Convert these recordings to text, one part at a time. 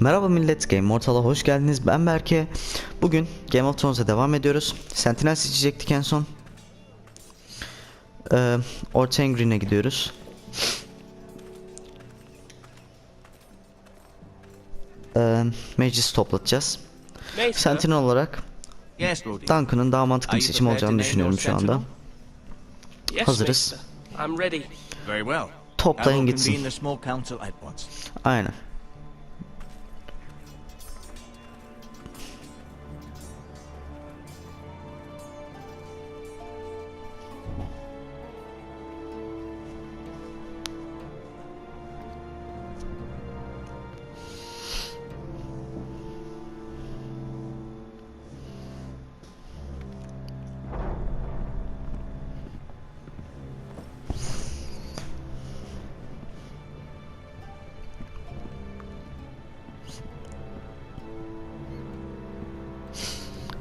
Merhaba millet, Game Mortal'a hoş geldiniz. Ben Berke. Bugün Game of Thrones'a devam ediyoruz. Sentinel seçecektik en son. Ee, Ortangrin'e gidiyoruz. Ee, meclis toplatacağız. Sentinel olarak. Duncan'ın daha mantıklı bir seçim olacağını düşünüyorum şu anda. hazırız. Maester. I'm ready. Very well. Toplayın gitsin. Aynen.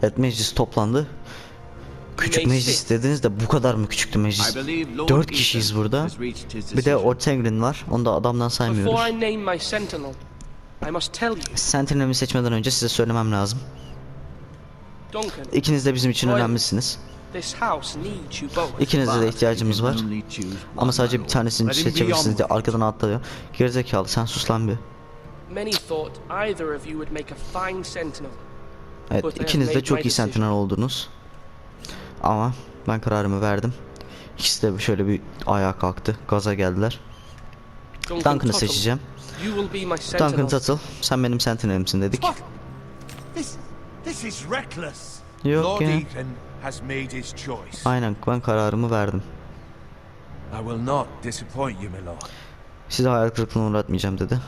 Evet meclis toplandı. Küçük Meclis. dediniz de bu kadar mı küçüktü meclis? Dört kişiyiz burada. Bir de. Ortangrin var. Onu da adamdan saymıyoruz. Sentinel'imi seçmeden önce size söylemem lazım. İkiniz de bizim için önemlisiniz. İkinize de ihtiyacımız var. Ama sadece bir tanesini seçebilirsiniz diye arkadan atlıyor. Gerizekalı sen sus lan bir. Many thought either of you would make a fine sentinel. Evet ikiniz de çok iyi sentinel oldunuz. Ama ben kararımı verdim. İkisi de şöyle bir ayağa kalktı. Gaza geldiler. Duncan Duncan'ı seçeceğim. Duncan Tuttle sen benim sentinelimsin dedik. What? This, this is reckless. Yok ya. Ethan has made his choice. Aynen ben kararımı verdim. I will not disappoint you, my lord. Sizi hayal kırıklığına uğratmayacağım dedi.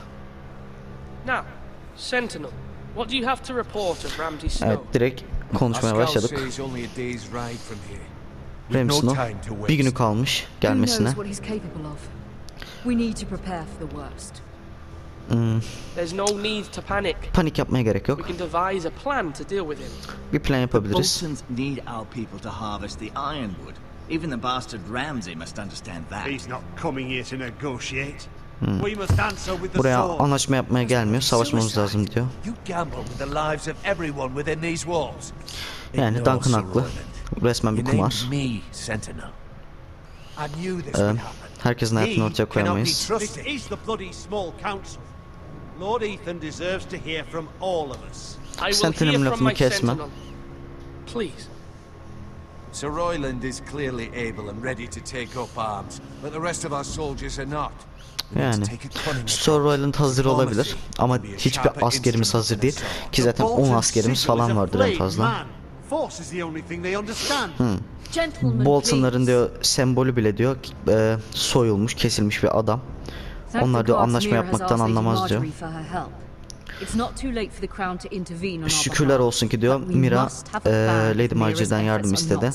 Now, sentinel, What do you have to report of Ramsey Snow? Evet, direkt konuşmaya başladık. Ramsey Snow bir günü kalmış gelmesine. Hmm. Panik yapmaya gerek yok. Bir plan yapabiliriz. Even the bastard Ramsey must understand that. He's not coming here to negotiate. The Buraya anlaşma yapmaya gelmiyor. Savaşmamız lazım diyor. Yani Duncan haklı. Resmen bir kumar. Ee, herkesin hayatını ortaya koyamayız. This trusted. is the bloody small council. Lord Ethan deserves to hear from all of us. I will Sentinel'in hear from lafını my kesme. sentinel. Please. Sir Royland is clearly able and ready to take up arms, but the rest of our soldiers are not. Yani. Royland hazır olabilir ama hiçbir askerimiz hazır değil. Ki zaten 10 askerimiz falan vardır en fazla. Gentlemen, Bolton'ların diyor sembolü bile diyor e, soyulmuş, kesilmiş bir adam. Onlar diyor anlaşma yapmaktan anlamaz diyor. Şükürler olsun ki diyor Mira e, Lady Marjorie'den yardım istedi.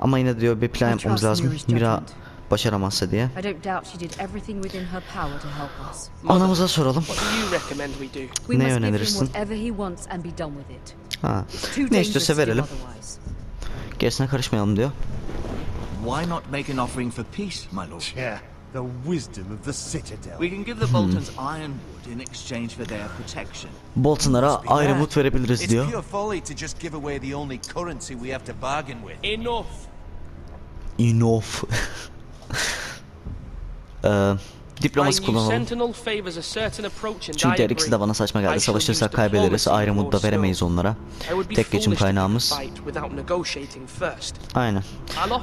Ama yine diyor bir plan yapmamız lazım. Mira. Başaramazsa diye. I don't doubt she did everything within her power to help us. Anamıza soralım. Ne önerirsin? whatever he wants and be done with it. Ha. Ne istiyorsa verelim. Gerisine karışmayalım diyor. Why not make an offering for peace, my lord? Yeah, the wisdom of the Citadel. We can give the Boltons ironwood in exchange for their protection. Bolton'lara ayrı mut verebiliriz It's diyor. pure folly to just give away the only currency we have to bargain with. Enough. Enough. My diplomasi new kullanalım. Çünkü her ikisi de bana saçma geldi. Savaşırsak kaybederiz. Ayrı mut da before veremeyiz onlara. Tek geçim kaynağımız. Aynen.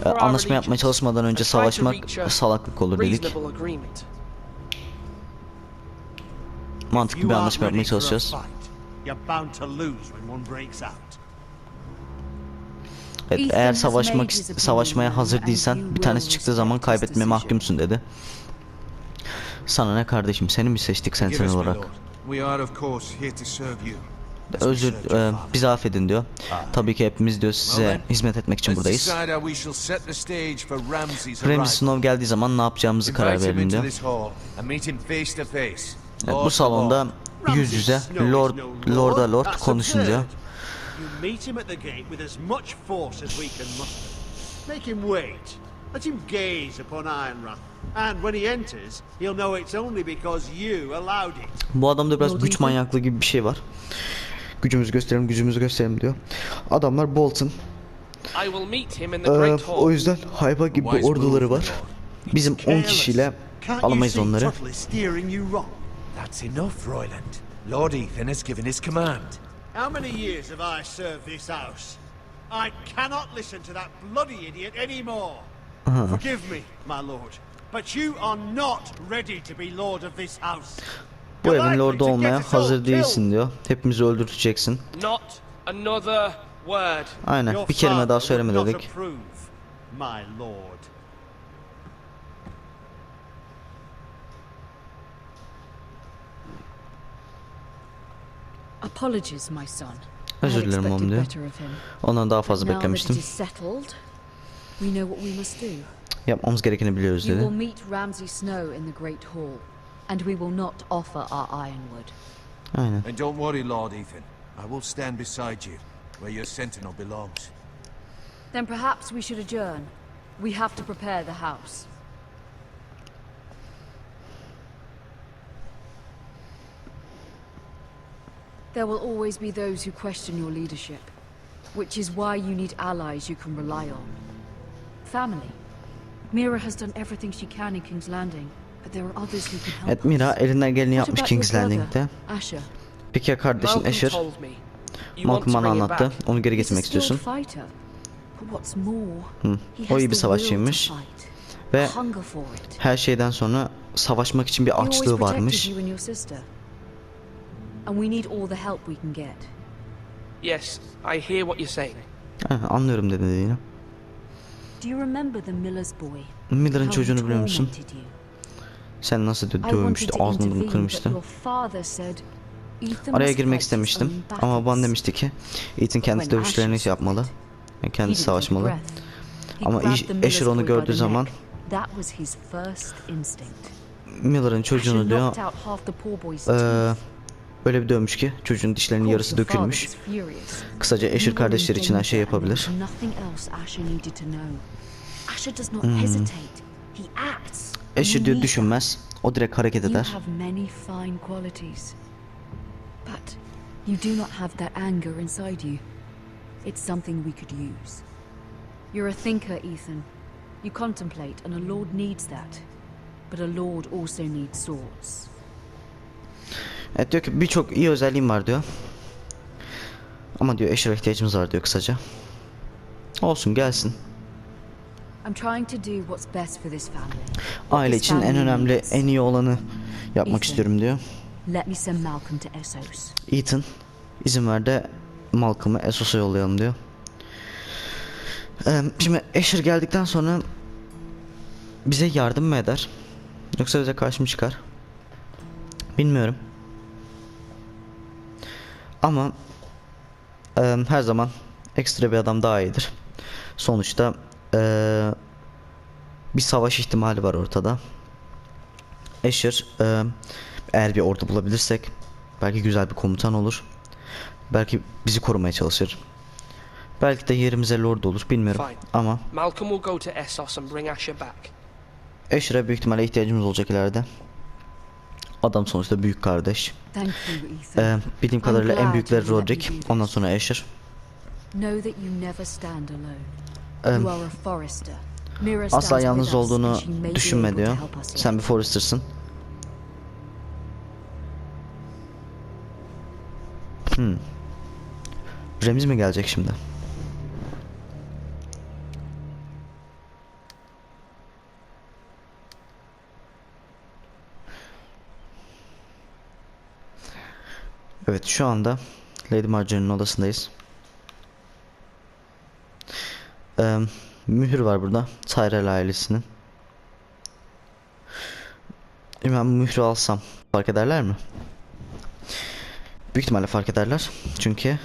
Our anlaşma yapmaya çalışmadan önce savaşmak salaklık olur dedik. Mantıklı bir anlaşma yapmaya çalışacağız. Evet, eğer savaşmak savaşmaya hazır değilsen bir tanesi çıktığı zaman kaybetmeye mahkumsun dedi. Sana ne kardeşim seni mi seçtik us, my olarak? Özür e, bizi affedin diyor. Tabii ki hepimiz diyor size hizmet etmek için buradayız. arrival. Snow geldiği zaman ne yapacağımızı karar verelim diyor. Lord bu salonda yüz yüze Lord Lord'a Lord konuşun diyor. Make him wait. Let him gaze upon Ironrath. And when he enters, he'll know it's only because you allowed it. Bu adamda biraz güç manyaklığı gibi bir şey var. Gücümüzü gösterelim, gücümüzü gösterelim diyor. Adamlar Bolton. I will meet him in the Ee, Great Hall. o yüzden Hayba gibi orduları var. Bizim 10 Careless. kişiyle Can't you alamayız see onları. Tuttle is steering you wrong? That's enough, Royland. Lord Ethan has given his command. How many years have I served this house? I cannot listen to that bloody idiot anymore. Forgive me, my lord, but you are not ready to be lord of this house. Bu evin lordu to get olmaya hazır değilsin diyor. Hepimizi öldüreceksin. Not another word. Aynen. Bir kelime daha söyleme dedik. approve, my lord. Apologies, my son. I Özür dilerim oğlum expected diyor. better of him. Ondan daha fazla Now that it beklemiştim. is settled, we know what we must do. Yapmamız gerekeni biliyoruz You will meet Ramsay Snow in the Great Hall, and we will not offer our ironwood. Aynen. And don't worry, Lord Ethan. I will stand beside you, where your sentinel belongs. Then perhaps we should adjourn. We have to prepare the house. There will always be those who question your leadership, which is why you need allies you can rely on. Family. Mira has done everything she can in King's Landing, but there are others who can help Evet Mira us. elinden geleni What yapmış about King's Landing'de. Asher? Peki ya kardeşin Asher? told me. You want Malcolm to bana anlattı. back. Onu geri getirmek istiyorsun. fighter. But what's more, Hı. he O has iyi bir the savaşçıymış. Ve a hunger for it. her şeyden sonra savaşmak için bir He always açlığı protected varmış. you and your sister. And we need all the help we can get. Yes, I hear what you're saying. Ha, anlıyorum dedi dediğini. Do you remember the miller's boy? Miller'ın çocuğunu biliyor musun? Sen nasıl dövmüştü, ağzını intervene, kırmıştı. Araya girmek istemiştim ama battles. demişti ki Ethan When dövüşlerini yapmalı. Yani a savaşmalı. Ama Asher onu gördüğü zaman-. Miller'ın çocuğunu diyor knocked öyle bir dövmüş ki çocuğun dişlerinin yarısı dökülmüş. Kısaca Asher kardeşleri için her şey yapabilir. Hmm. Asher diyor düşünmez. O direkt hareket eder. But you do not have that anger inside you. It's something we could use. You're a thinker, Ethan. You contemplate, and a lord needs that. But a lord also needs swords. Evet diyor ki birçok iyi özelliğim var diyor. Ama diyor Asher'a ihtiyacımız var diyor kısaca. Olsun gelsin. Aile için en önemli, en iyi olanı yapmak Ethan. istiyorum diyor. Ethan izin ver de Malcolm'ı Essos'a yollayalım diyor. Ee, şimdi Asher geldikten sonra bize yardım mı eder? Yoksa bize karşı mı çıkar? Bilmiyorum. Ama e, her zaman ekstra bir adam daha iyidir. Sonuçta e, bir savaş ihtimali var ortada. Asher e, eğer bir ordu bulabilirsek belki güzel bir komutan olur. Belki bizi korumaya çalışır. Belki de yerimize lord olur bilmiyorum. Ama Malcolm will go to Essos and bring Asher back. Asher'a büyük ihtimalle ihtiyacımız olacak ileride. Adam sonuçta büyük kardeş. Ee, bildiğim kadarıyla en büyükleri Roderick. Ondan sonra Asher. Mira Asla yalnız olduğunu düşünme diyor. Sen bir Forrester'sın. Hmm. Remzi mi gelecek şimdi? Evet şu anda Lady Marjorie'nin odasındayız. Eee, mühür var burada. Tyrell ailesinin. Ben bu mührü alsam fark ederler mi? Büyük ihtimalle fark ederler. Çünkü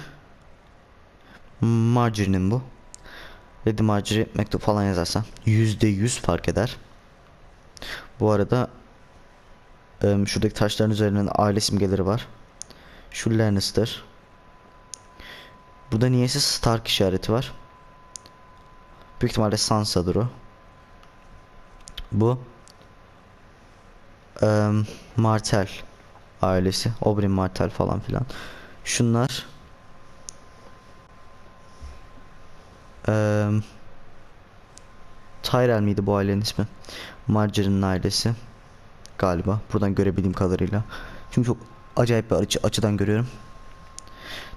Marjorie'nin bu. Lady Marjorie mektup falan yazarsan %100 fark eder. Bu arada şuradaki taşların üzerinin aile simgeleri var. Şu Lannister. Burada niyeyse Stark işareti var. Büyük ihtimalle Sansa'dır o. Bu Eee, Martel ailesi. Oberyn Martel falan filan. Şunlar Eee Tyrell miydi bu ailenin ismi? Marjorie'nin ailesi galiba. Buradan görebildiğim kadarıyla. Çünkü çok acayip bir açı, açıdan görüyorum.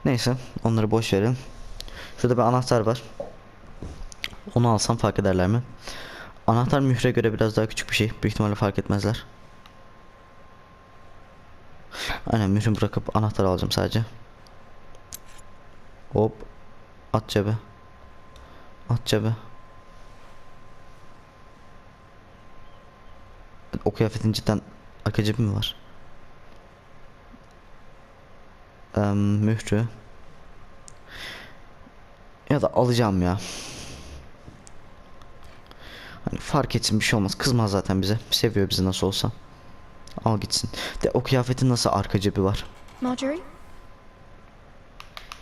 Neyse onları boş verin. Şurada bir anahtar var. Onu alsam fark ederler mi? Anahtar mühre göre biraz daha küçük bir şey. Büyük ihtimalle fark etmezler. Aynen mührü bırakıp anahtar alacağım sadece. Hop. At cebe. At cebe. O kıyafetin cidden cebi mi var? Eee mührü. Ya da alacağım ya. Hani fark etsin bir şey olmaz. Kızmaz zaten bize. Seviyor bizi nasıl olsa. Al gitsin. De o kıyafetin nasıl arka cebi var? Marjorie?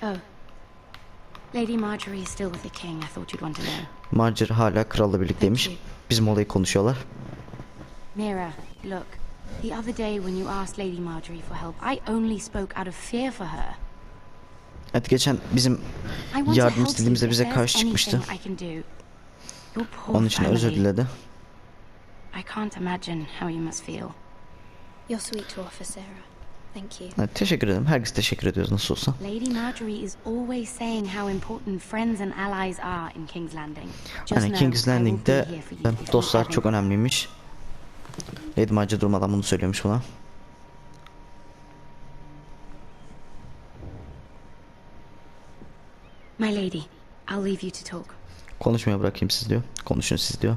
Oh. Lady Marjorie is still with the king. I thought you'd want to know. Marjorie hala kralla birlikteymiş. Bizim olayı konuşuyorlar. Mira, look. The other day when you asked Lady Marjorie for help, I only spoke out of fear for her. Evet geçen bizim yardım istediğimizde bize karşı çıkmıştı. Onun için özür diledi. I can't imagine how you must feel. You're sweet to offer, Sarah. Thank you. Evet, teşekkür ederim. Herkes teşekkür ediyoruz nasıl olsa. Lady Marjorie is always saying how important friends and allies are in King's Landing. Just Yani King's Landing'de dostlar çok önemliymiş. Marjorie durmadan bunu söylüyormuş buna. My lady, I'll leave you to talk. Konuşmaya bırakayım siz diyor. Konuşun siz diyor.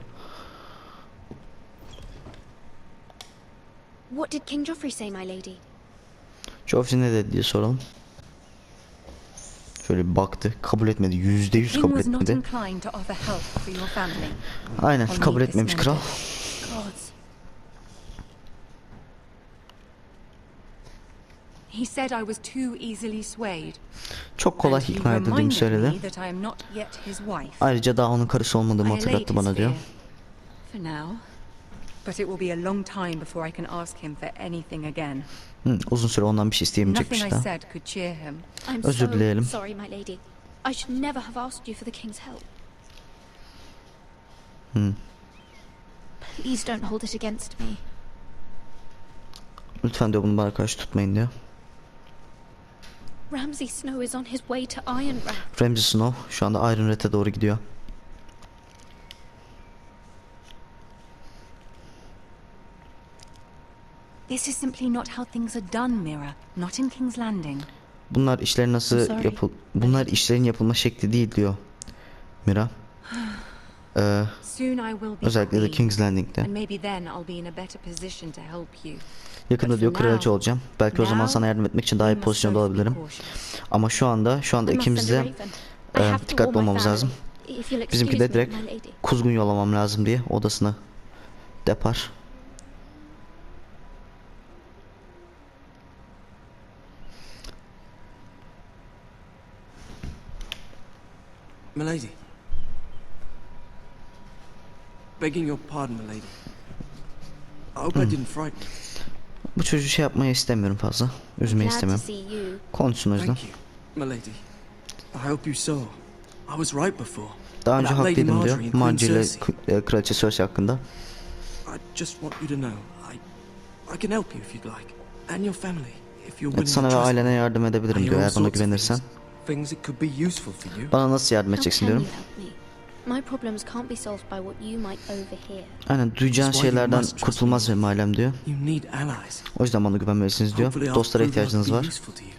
What did King Joffrey say, my lady? Joffrey ne dedi diye soralım. Şöyle bir baktı. Kabul etmedi. Yüzde yüz kabul etmedi. Aynen kabul etmemiş kral. He said I was too easily swayed. Çok kolay ikna edildiğimi söyledi. Ayrıca daha onun karısı olmadığımı hatırlattı bana diyor. For now. But it will be a long time before I can ask him for anything again. Uzun süre ondan bir şey isteyemeyecekmiş Nothing I daha. said could cheer him. I'm Özür dileyelim. sorry, my lady. I should never have asked you for the king's help. Hmm. Please don't hold it against me. Lütfen diyor bunu bana karşı tutmayın diyor. Ramsay Snow is on his way to Ironrath. Ramsay Snow şu anda Iron Red'e doğru gidiyor. This is simply not how things are done, Mira. Not in King's Landing. Bunlar işlerin I'm nasıl yapıl bunlar işlerin yapılma şekli değil diyor. Mira. Ee, Soon I will be özellikle de King's Landing'de. And maybe then I'll be in a better position to help you. Yakında diyor kraliçe now- olacağım. Belki o zaman sana yardım etmek için daha iyi pozisyonda olabilirim. Ama şu anda şu anda ikimiz de e, dikkatli olmamız lazım. Bizimki de direkt kuzgun yollamam lazım diye odasına depar. Milady. Begging your pardon, milady. I hope I didn't frighten you. Bu çocuğu şey yapmayı istemiyorum fazla. Üzmeyi istemem. Konuşsun o yüzden. Thank you, milady. I hope you saw. I was right before. Daha önce Lady haklıydım diyor. Marjorie ile e, Kraliçe Cersei hakkında. I just want you to know, I, I can help you if you'd like, and your family, if you're Evet, willing sana ve ailene yardım edebilirim I diyor eğer all bana sorts of güvenirsen. things, things that could be useful for you. Bana nasıl yardım edeceksin diyorum. My problems can't be solved by what you might overhear. Aynen duyacağın şeylerden kurtulmaz benim ailem diyor. You need allies. O yüzden bana güvenmelisiniz diyor. Dostlara ihtiyacınız var. useful to you.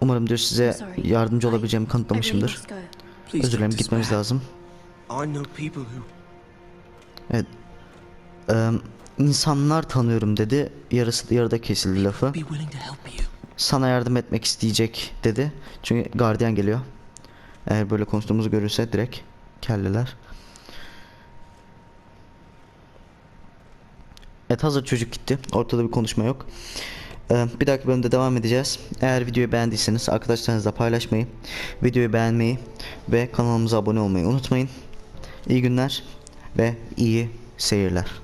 Umarım diyor size yardımcı I- olabileceğimi kanıtlamışımdır. Özür dilerim gitmemiz lazım. I know people who Evet. Eee insanlar tanıyorum dedi. Yarısı yarıda kesildi lafı. Sana yardım etmek isteyecek dedi. Çünkü gardiyan geliyor. Eğer böyle konuştuğumuzu görürse direkt kelleler. Evet hazır çocuk gitti. Ortada bir konuşma yok. Ee, bir dahaki bölümde devam edeceğiz. Eğer videoyu beğendiyseniz arkadaşlarınızla paylaşmayı, videoyu beğenmeyi ve kanalımıza abone olmayı unutmayın. İyi günler ve iyi seyirler.